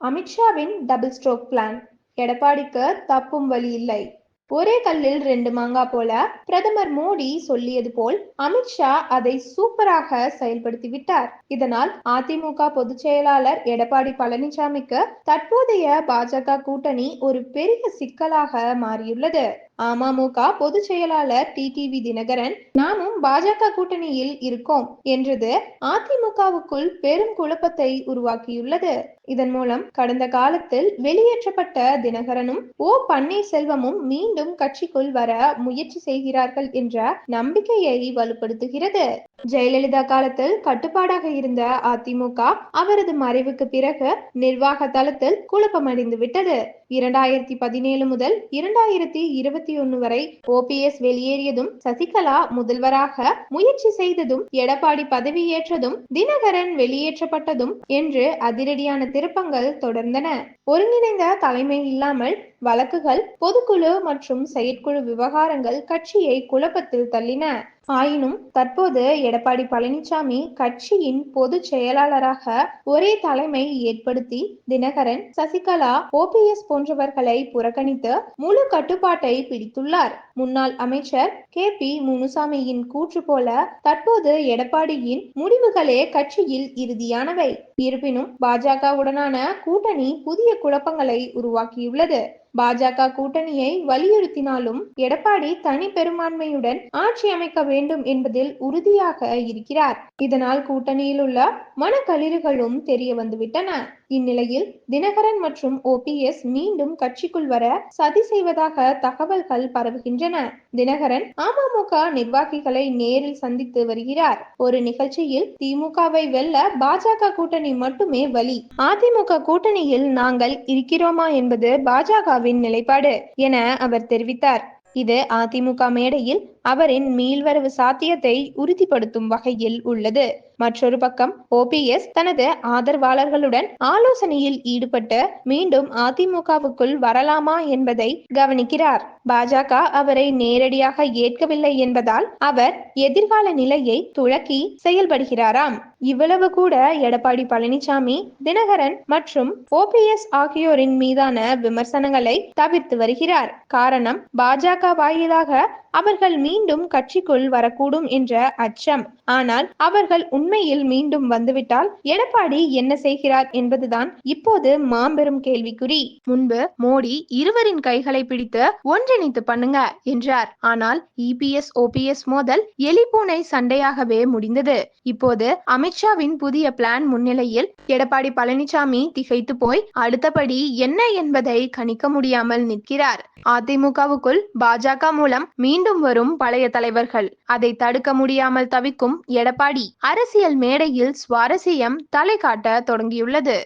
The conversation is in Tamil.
அமித்ஷாவின் டபுள் ஸ்ட்ரோக் பிளான் எடப்பாடிக்கு தப்பும் வழி இல்லை. ஒரே கல்லில் ரெண்டு மாங்கா போல பிரதமர் மோடி சொல்லியது போல் அமித்ஷா அதை சூப்பராக செயல்படுத்தி விட்டார். இதனால் அதிமுக பொதுச் செயலாளர் எடப்பாடி பழனிசாமிக்கு தற்போதைய பாஜக கூட்டணி ஒரு பெரிய சிக்கலாக மாறியுள்ளது. அமமுக பொதுச் செயலாளர் டிடிவி தினகரன் நாமும் பாஜக கூட்டணியில் இருக்கோம் என்றது அதிமுகவுக்குள் பெரும் குழப்பத்தை உருவாக்கியுள்ளது. இதன் மூலம் கடந்த காலத்தில் வெளியேற்றப்பட்ட தினகரனும் ஓ பன்னீர்செல்வமும் மீண்டும் கட்சிக்குள் வர முயற்சி செய்கிறார்கள் என்ற நம்பிக்கையை வலுப்படுத்துகிறது. ஜெயலலிதா காலத்தில் கட்டுப்பாடாக இருந்த அதிமுக அவரது மறைவுக்கு பிறகு நிர்வாக தளத்தில் குழப்பமடைந்து விட்டது இரண்டாயிரத்தி பதினேழு முதல் இரண்டாயிரத்தி இருபத்தி ஒன்னு வரை ஓபிஎஸ் வெளியேறியதும் சசிகலா முதல்வராக முயற்சி செய்ததும் எடப்பாடி பதவியேற்றதும் தினகரன் வெளியேற்றப்பட்டதும் என்று அதிரடியான திருப்பங்கள் தொடர்ந்தன. ஒருங்கிணைந்த தலைமை இல்லாமல் வழக்குகள் பொதுக்குழு மற்றும் செயற்குழு விவகாரங்கள் கட்சியை குழப்பத்தில் தள்ளின. ஆயினும் தற்போது எடப்பாடி பழனிசாமி கட்சியின் பொதுச் செயலாளராக ஒரே தலைமை ஏற்படுத்தி தினகரன் சசிகலா ஓபிஎஸ் போன்றவர்களை புறக்கணித்து முழு கட்டுப்பாட்டை பிடித்துள்ளார். முன்னாள் அமைச்சர் கே பி முனுசாமியின் கூற்று போல தற்போது எடப்பாடியின் முடிவுகளே கட்சியில் இறுதியானவை. இருப்பினும் பாஜகவுடனான கூட்டணி புதிய குழப்பங்களை உருவாக்கியுள்ளது. பாஜக கூட்டணியை வலியுறுத்தினாலும் எடப்பாடி தனி பெரும்பான்மையுடன் ஆட்சி அமைக்க வேண்டும் என்பதில் உறுதியாக இருக்கிறார். இதனால் கூட்டணியில் உள்ள மனக்களிறுகளும் தெரிய வந்துவிட்டன. இந்நிலையில் தினகரன் மற்றும் ஓபிஎஸ் மீண்டும் கட்சிக்குள் வர சதி செய்வதாக தகவல்கள் பரவுகின்றன. தினகரன் அமமுக நிர்வாகிகளை நேரில் சந்தித்து வருகிறார். ஒரு நிகழ்ச்சியில் திமுகவை வெல்ல பாஜக கூட்டணி மட்டுமே வழி அதிமுக கூட்டணியில் நாங்கள் இருக்கிறோமா என்பது பாஜக இந்தியாவின் நிலைப்பாடு என அவர் தெரிவித்தார். இது அதிமுக மேடையில் அவரின் மீள்வரவு சாத்தியத்தை உறுதிப்படுத்தும் வகையில் உள்ளது. மற்றொரு பக்கம் ஓபிஎஸ் தனது ஆதரவாளர்களுடன் ஆலோசனையில் ஈடுபட்டு மீண்டும் அதிமுகவுக்குள் வரலாமா என்பதை கவனிக்கிறார். பாஜக அவரை நேரடியாக ஏற்கவில்லை என்பதால் அவர் எதிர்கால நிலையை துளக்கி செயல்படுகிறாராம். இவ்வளவு கூட எடப்பாடி பழனிசாமி தினகரன் மற்றும் ஓபிஎஸ் ஆகியோரின் மீதான விமர்சனங்களை தவிர்த்து வருகிறார். காரணம் பாஜக பாஜக வாயிலாக அவர்கள் மீண்டும் கட்சிக்குள் வரக்கூடும் என்ற அச்சம். ஆனால் அவர்கள் உண்மையில் மீண்டும் வந்துவிட்டால் எடப்பாடி என்ன செய்கிறார் என்பதுதான் இப்போது மாபெரும் கேள்விக்குறி. முன்பு மோடி இருவரின் கைகளை பிடித்து ஒன்றிணைத்து பண்ணுங்க என்றார். ஆனால் இபிஎஸ் ஓபிஎஸ் மோதல் எலிபூனை சண்டையாகவே முடிந்தது. இப்போது அமித்ஷாவின் புதிய பிளான் முன்னிலையில் எடப்பாடி பழனிசாமி திகைத்து போய் அடுத்தபடி என்ன என்பதை கணிக்க முடியாமல் நிற்கிறார். அதிமுகவுக்குள் பாஜக மூலம் மீண்டும் வரும் பழைய தலைவர்கள். அதை தடுக்க முடியாமல் தவிக்கும் எடப்பாடி. அரசியல் மேடையில் சுவாரஸ்யம் தலை காட்ட தொடங்கியுள்ளது.